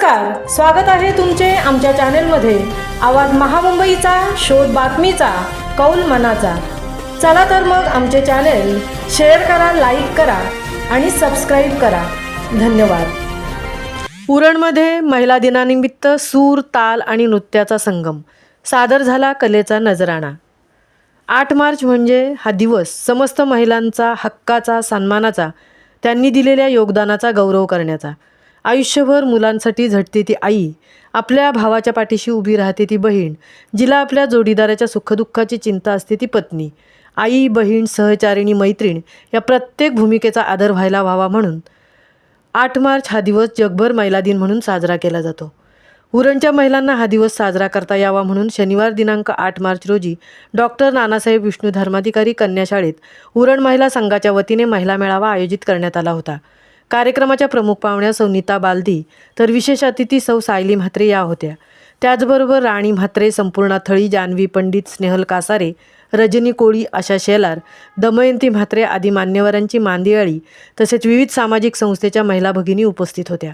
नमस्कार स्वागत आहे तुमचे आमच्या चॅनेलमध्ये. आवाज महामुंबईचा शोध बातमीचा कौल मनाचा. चला तर मग आमचे चॅनेल शेअर करा लाईक करा आणि सबस्क्राईब करा. धन्यवाद. उरणमध्ये महिला दिनानिमित्त सूर ताल आणि नृत्याचा संगम. सादर झाला कलेचा नजराणा. आठ मार्च म्हणजे हा दिवस समस्त महिलांचा हक्काचा सन्मानाचा त्यांनी दिलेल्या योगदानाचा गौरव करण्याचा. आयुष्यभर मुलांसाठी झटते ती आई. आपल्या भावाच्या पाठीशी उभी राहते ती बहीण जिला आपल्या जोडीदाराच्या सुखदुःखाची चिंता असते ती पत्नी. आई बहीण सहचारिणी मैत्रीण या प्रत्येक भूमिकेचा आदर व्हायला व्हावा म्हणून आठ मार्च हा दिवस जगभर महिला दिन म्हणून साजरा केला जातो. उरणच्या महिलांना हा दिवस साजरा करता यावा म्हणून शनिवार दिनांक आठ मार्च रोजी डॉक्टर नानासाहेब विष्णू धर्माधिकारी कन्याशाळेत उरण महिला संघाच्या वतीने महिला मेळावा आयोजित करण्यात आला होता. कार्यक्रमाच्या प्रमुख पाहुण्या सौ नीता बालदी तर विशेष अतिथी सौ सायली म्हात्रे या होत्या. त्याचबरोबर राणी म्हात्रे संपूर्णा थळी जान्हवी पंडित स्नेहल कासारे रजनी कोळी आशा शेलार दमयंती म्हात्रे आदी मान्यवरांची मांदियाळी तसेच विविध सामाजिक संस्थेच्या महिला भगिनी उपस्थित होत्या.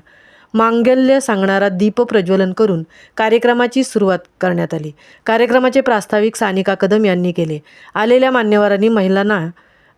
मांगल्य सांगणारा दीप प्रज्वलन करून कार्यक्रमाची सुरुवात करण्यात आली. कार्यक्रमाचे प्रास्ताविक सानिका कदम यांनी केले. आलेल्या मान्यवरांनी महिलांना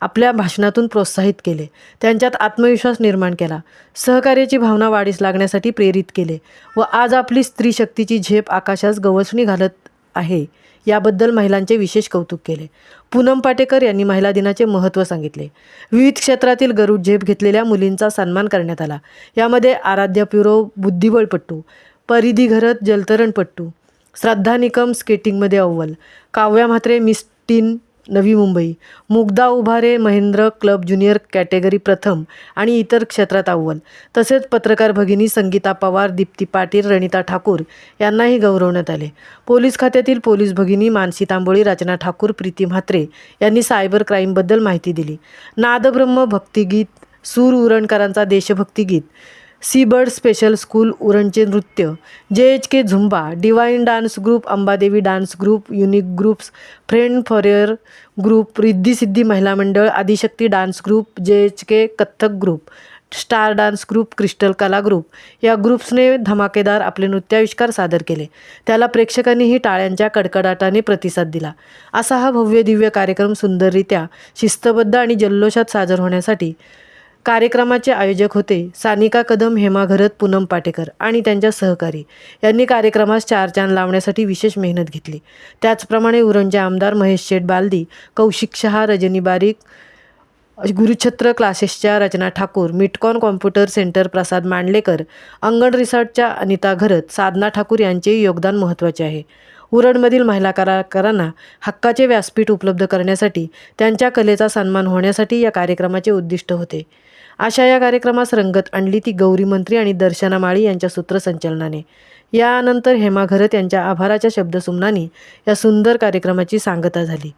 आपल्या भाषणातून प्रोत्साहित केले. त्यांच्यात आत्मविश्वास निर्माण केला. सहकार्याची भावना वाढीस लागण्यासाठी प्रेरित केले व आज आपली स्त्री शक्तीची झेप आकाशास गवसणी घालत आहे याबद्दल महिलांचे विशेष कौतुक केले. पूनम पाटेकर यांनी महिला दिनाचे महत्त्व सांगितले. विविध क्षेत्रातील गरुड झेप घेतलेल्या मुलींचा सन्मान करण्यात आला. यामध्ये आराध्य प्युरो बुद्धिबळपट्टू परिधी घरत जलतरणपट्टू श्रद्धा निकम स्केटिंगमध्ये अव्वल Kavya Mhatre miss teen Navi Mumbai. Mugdha Ubhare Mahendra club junior category प्रथम आणि इतर क्षेत्रात अव्वल तसेच पत्रकार भगिनी संगीता पवार दीप्ती पाटील रणिता ठाकूर यांनाही गौरवण्यात आले. पोलीस खात्यातील पोलीस भगिनी मानसी तांबोळी रचना ठाकूर प्रीती म्हात्रे यांनी सायबर क्राईमबद्दल माहिती दिली. नादब्रह्म भक्तिगीत सूर उरणकरांचा देशभक्तिगीत seabird sea bird special school उरणचे नृत्य J H K Zumba divine dance group Ambadevi dance group unique groups friend forever group Riddhi Siddhi महिला मंडळ Adishakti dance group J H K Kathak group star dance group crystal कला group या ग्रुप्सने धमाकेदार आपले नृत्याविष्कार सादर केले. त्याला प्रेक्षकांनीही टाळ्यांच्या कडकडाटाने प्रतिसाद दिला. असा हा भव्य दिव्य कार्यक्रम सुंदररित्या शिस्तबद्ध आणि जल्लोषात सादर होण्यासाठी कार्यक्रमाचे आयोजक होते सानिका कदम हेमा घरत पूनम पाटेकर आणि त्यांच्या सहकारी. यांनी कार्यक्रमास चार चांद लावण्यासाठी विशेष मेहनत घेतली. त्याचप्रमाणे उरणचे आमदार महेश शेठ बालदी कौशिक शहा रजनी बारीक गुरुछत्र क्लासेसच्या रचना ठाकूर मिटकॉन कॉम्प्युटर सेंटर प्रसाद मांडलेकर अंगण रिसॉर्टच्या अनिता घरत साधना ठाकूर यांचेही योगदान महत्त्वाचे आहे. उरणमधील महिला कलाकारांना हक्काचे व्यासपीठ उपलब्ध करण्यासाठी त्यांच्या कलेचा सन्मान होण्यासाठी या कार्यक्रमाचे उद्दिष्ट होते. अशा या कार्यक्रमास रंगत आणली ती गौरी मंत्री आणि दर्शना माळी यांच्या सूत्रसंचलनाने. यानंतर हेमा घरत यांच्या आभाराच्या शब्दसुमनाने या सुंदर कार्यक्रमाची सांगता झाली.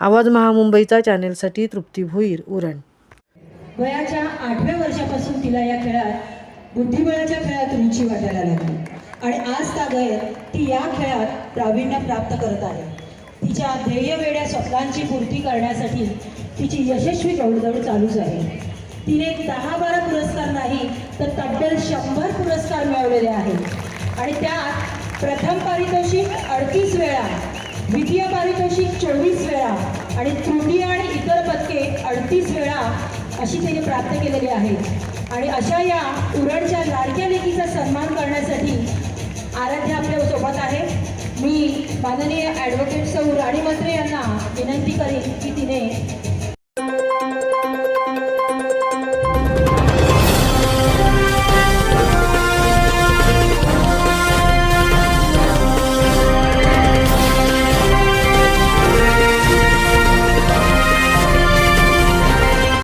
आवाज महामुंबईचा चॅनेलसाठी तृप्ती भोईर उरण. वयाच्या आठव्या वर्षापासून तिला या खेळात बुद्धिबळाच्या खेळात रुची वाटायला लागली. आणि आज तागत ती या खेळात प्रावीण्य प्राप्त करत आहे. तिच्या ध्येय वेड्या स्वप्नांची पूर्ती करण्यासाठी तिची यशस्वी दौडदौड चालूच आहे. तिने दहा बारा पुरस्कार नाही तर तब्बल शंभर पुरस्कार मिळवलेले आहेत. आणि त्यात प्रथम पारितोषिक अडतीस वेळा द्वितीय पारितोषिक चोवीस वेळा आणि तृतीय आणि इतर पदके अडतीस वेळा अशी तिने प्राप्त केलेली आहे आणि अशा या उरणच्या लाडक्या लेखीचा सन्मान करण्यासाठी आराध्या आपल्यासोबत आहे. मी माननीय ॲडव्होकेट सौ राणी मंत्रे यांना विनंती करेन की तिने